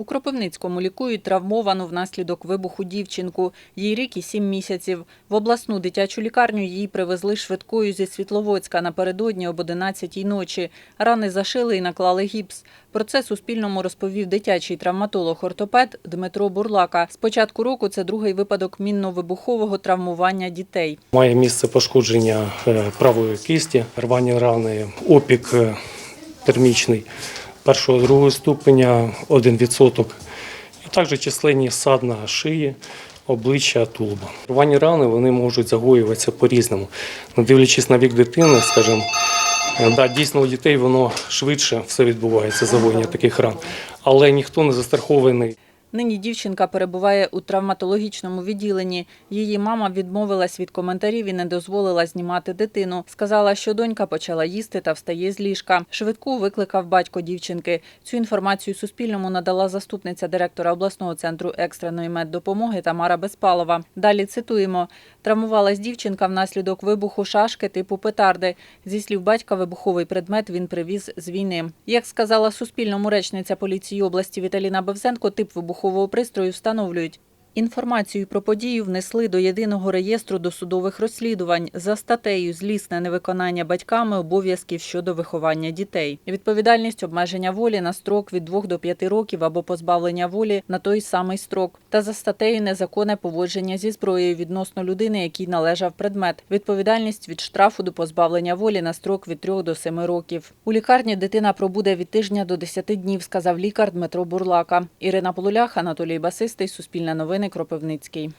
У Кропивницькому лікують травмовану внаслідок вибуху дівчинку. Їй рік і сім місяців. В обласну дитячу лікарню її привезли швидкою зі Світловодська напередодні об 11-й ночі. Рани зашили і наклали гіпс. Про це Суспільному розповів дитячий травматолог-ортопед Дмитро Бурлака. З початку року це другий випадок мінно-вибухового травмування дітей. Має місце пошкодження е, правої кисті, рвані рани, опік е, термічний першого другого ступеня 1%. І також численні садна шиї, обличчя, тулуба. Рвані рани вони можуть загоюватися по-різному. Не дивлячись на вік дитини, скажімо, е, да, дійсно у дітей воно швидше все відбувається, загоєння таких ран. Але ніхто не застрахований. Нині дівчинка перебуває у травматологічному відділенні. Її мама відмовилась від коментарів і не дозволила знімати дитину. Сказала, що донька почала їсти та встає з ліжка. Швидку викликав батько дівчинки. Цю інформацію Суспільному надала заступниця директора обласного центру екстреної меддопомоги Тамара Безпалова. Далі цитуємо: травмувалась дівчинка внаслідок вибуху шашки типу петарди. Зі слів батька, вибуховий предмет він привіз з війни. Як сказала Суспільному речниця поліції області Віталіна Бевзенко, тип вибухового пристрою встановлюють. Інформацію про подію внесли до єдиного реєстру досудових розслідувань за статтею злісне невиконання батьками обов'язків щодо виховання дітей. Відповідальність обмеження волі на строк від 2 до 5 років або позбавлення волі на той самий строк. Та за статтею незаконне поводження зі зброєю відносно людини, якій належав предмет. Відповідальність від штрафу до позбавлення волі на строк від 3 до 7 років. У лікарні дитина пробуде від тижня до 10 днів, сказав лікар Дмитро Бурлака. Ірина Полулях, Анатолій Басистий, Суспільне новини, Кропивницький.